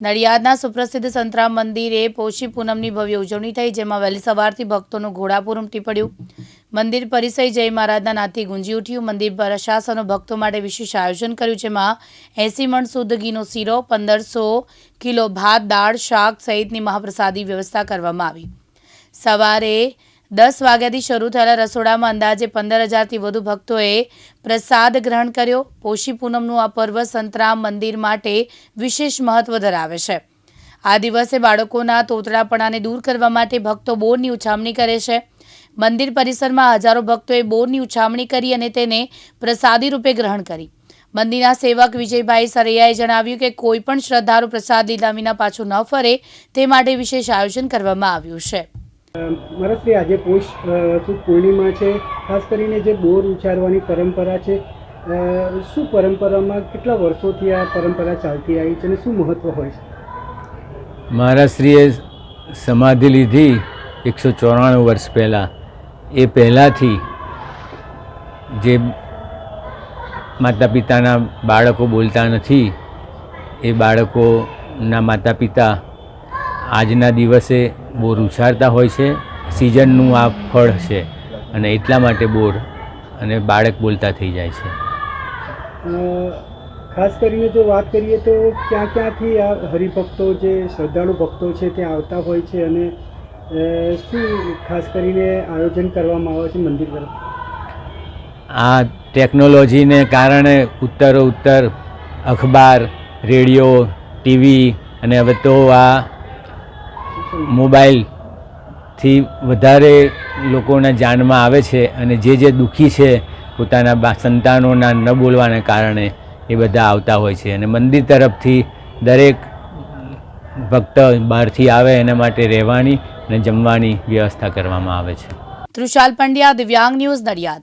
નડિયાદના સુપ્રસિદ્ધ સંતરામ મંદિરે પોષી પૂનમની ભવ્ય ઉજવણી થઈ, જેમાં વહેલી સવારથી ભક્તોનું ઘોડાપુર ઉમટી પડ્યું. મંદિર પરિસય જય મહારાજના નાથી ગુંજી ઉઠ્યું. મંદિર પ્રશાસનો ભક્તો માટે વિશેષ આયોજન કર્યું, જેમાં એસી મણ શુદ્ધ ઘીનો શીરો, પંદરસો કિલો ભાત, દાળ, શાક સહિતની મહાપ્રસાદી વ્યવસ્થા કરવામાં આવી. સવારે દસ વાગ્યાથી શરૂ થયેલા રસોડામાં અંદાજે પંદર હજારથી વધુ ભક્તોએ પ્રસાદ ગ્રહણ કર્યો. પોષી પૂનમનું આ પર્વ સંતરામ મંદિર માટે વિશેષ મહત્વ ધરાવે છે. આ દિવસે બાળકોના તોતડાપણાને દૂર કરવા માટે ભક્તો બોરની ઉછામણી કરે છે. મંદિર પરિસરમાં હજારો ભક્તોએ બોરની ઉછામણી કરી અને તેને પ્રસાદી રૂપે ગ્રહણ કરી. મંદિરના સેવક વિજયભાઈ સરૈયાએ જણાવ્યું કે કોઈ પણ શ્રદ્ધાળુ પ્રસાદ લીધા વિના પાછું ન ફરે, તે માટે વિશેષ આયોજન કરવામાં આવ્યું છે. મહારાજશ્રી આજે પોષ સુદ પૂર્ણિમા છે. ખાસ કરીને જે બોર ઉચ્ચારવાની પરંપરા છે શું પરંપરામાં કેટલા વર્ષોથી આ પરંપરા ચાલતી આવી છે અને શું મહત્વ હોય છે? મહારાજશ્રીએ સમાધિ લીધી એકસો ચોરાણું વર્ષ પહેલાં. એ પહેલાંથી જે માતા પિતાના બાળકો બોલતા નથી, એ બાળકોના માતા પિતા આજના દિવસે બોર ઉછારતા હોય છે સિઝનનું આ ફળ છે અને એટલા માટે બોર અને બાળક બોલતા થઈ જાય છે. ખાસ કરીને જો વાત કરીએ તો ક્યાં ક્યાંથી આ હરિભક્તો જે શ્રદ્ધાળુ ભક્તો છે ત્યાં આવતા હોય છે અને શું ખાસ કરીને આયોજન કરવામાં આવે છે મંદિર તરફ? આ ટેકનોલોજીને કારણે ઉત્તરો ઉત્તર અખબાર રેડિયો ટીવી અને હવે તો આ મોબાઈલથી વધારે લોકોના જાનમાં આવે છે અને જે જે દુઃખી છે પોતાના બા, સંતાનોના ન બોલવાને કારણે એ બધા આવતા હોય છે. અને મંદિર તરફથી દરેક ભક્ત બહારથી આવે એના માટે રહેવાની અને જમવાની વ્યવસ્થા કરવામાં આવે છે. તૃષાલ પંડ્યા, દિવ્યાંગ ન્યૂઝ નડિયાદ.